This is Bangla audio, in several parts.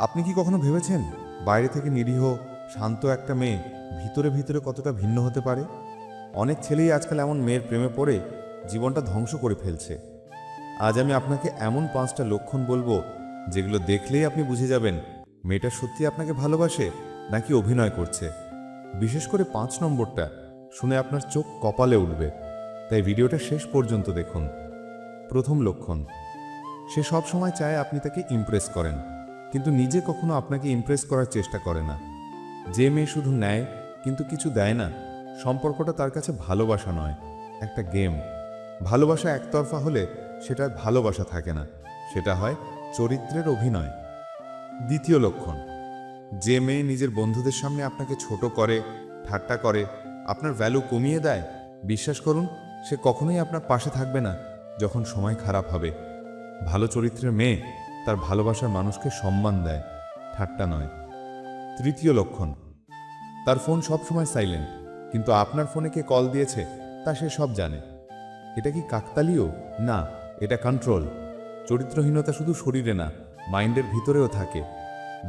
আপনি কি কখনো ভেবেছেন বাইরে থেকে নিরীহ, শান্ত একটা মেয়ে ভিতরে ভিতরে কতটা ভিন্ন হতে পারে? অনেক ছেলেই আজকাল এমন মেয়ের প্রেমে পড়ে জীবনটা ধ্বংস করে ফেলছে। আজ আমি আপনাকে এমন পাঁচটা লক্ষণ বলব যেগুলো দেখলেই আপনি বুঝে যাবেন মেয়েটা সত্যি আপনাকে ভালোবাসে নাকি অভিনয় করছে। বিশেষ করে পাঁচ নম্বরটা শুনে আপনার চোখ কপালে উঠবে। তাই ভিডিওটা শেষ পর্যন্ত দেখুন। প্রথম লক্ষণ, সে সব সময় চায় আপনি তাকে ইমপ্রেস করেন। কিন্তু নিজে কখনো আপনাকে ইমপ্রেস করার চেষ্টা করে না। যে মেয়ে শুধু নেয়, কিন্তু কিছু দেয় না, সম্পর্কটা তার কাছে ভালোবাসা নয়, একটা গেম ভালোবাসা একতরফা হলে সেটা ভালোবাসা থাকে না, সেটা হয় চরিত্রের অভিনয়। দ্বিতীয় লক্ষণ, যে মেয়ে নিজের বন্ধুদের সামনে আপনাকে ছোট করে, ঠাট্টা করে, আপনার ভ্যালু কমিয়ে দেয়, বিশ্বাস করুন, সে কখনোই আপনার পাশে থাকবে না, যখন সময় খারাপ হবে। ভালো চরিত্রের মেয়ে তার ভালোবাসার মানুষকে সম্মান দেয়, ঠাট্টা নয়। তৃতীয় লক্ষণ, তার ফোন সবসময় সাইলেন্ট কিন্তু আপনার ফোনে কে কল দিয়েছে, তা সে সব জানে। এটা কি কাকতালীয়? না, এটা কন্ট্রোল চরিত্রহীনতা শুধু শরীরে না, মাইন্ডের ভিতরেও থাকে।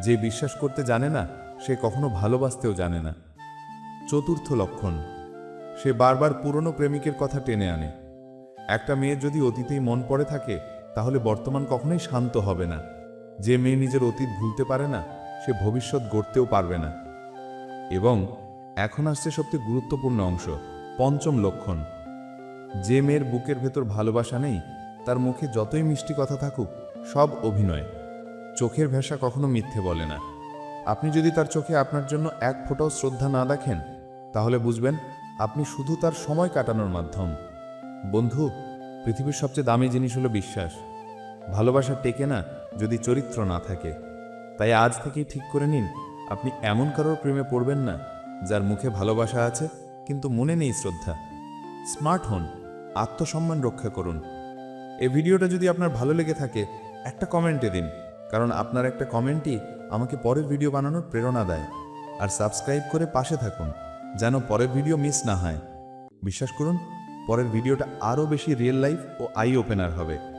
যে বিশ্বাস করতে জানে না, সে কখনো ভালোবাসতেও জানে না। চতুর্থ লক্ষণ, সে বারবার পুরনো প্রেমিকের কথা টেনে আনে। একটা মেয়ের যদি অতীতেই মন পড়ে থাকে তাহলে বর্তমান কখনোই শান্ত হবে না। যে মেয়ে নিজের অতীত ভুলতে পারে না, সে ভবিষ্যৎ গড়তেও পারবে না। এবং এখন আসছে সবচেয়ে গুরুত্বপূর্ণ অংশ, পঞ্চম লক্ষণ। যে মেয়ের বুকের ভেতর ভালোবাসা নেই, তার মুখে যতই মিষ্টি কথা থাকুক, সব অভিনয়। চোখের ভাষা কখনো মিথ্যে বলে না। আপনি যদি তার চোখে আপনার জন্য এক ফোঁটাও শ্রদ্ধা না দেখেন, তাহলে বুঝবেন, আপনি শুধু তার সময় কাটানোর মাধ্যম। বন্ধু পৃথিবীর সবচেয়ে দামি জিনিস হলো বিশ্বাস। ভালোবাসা টেকে না যদি চরিত্র না থাকে। তাই আজ থেকেই ঠিক করে নিন, আপনি এমন কারোর প্রেমে পড়বেন না, যার মুখে ভালোবাসা আছে, কিন্তু মনে নেই শ্রদ্ধা। স্মার্ট হন, আত্মসম্মান রক্ষা করুন। এই ভিডিওটা যদি আপনার ভালো লেগে থাকে, একটা কমেন্টে দিন, কারণ আপনার একটা কমেন্টই আমাকে পরের ভিডিও বানানোর প্রেরণা দেয়। আর সাবস্ক্রাইব করে পাশে থাকুন, যেন পরের ভিডিও মিস না হয়। বিশ্বাস করুন পরের ভিডিওটা আরও বেশি রিয়েল লাইফ ও আই ওপেনার হবে।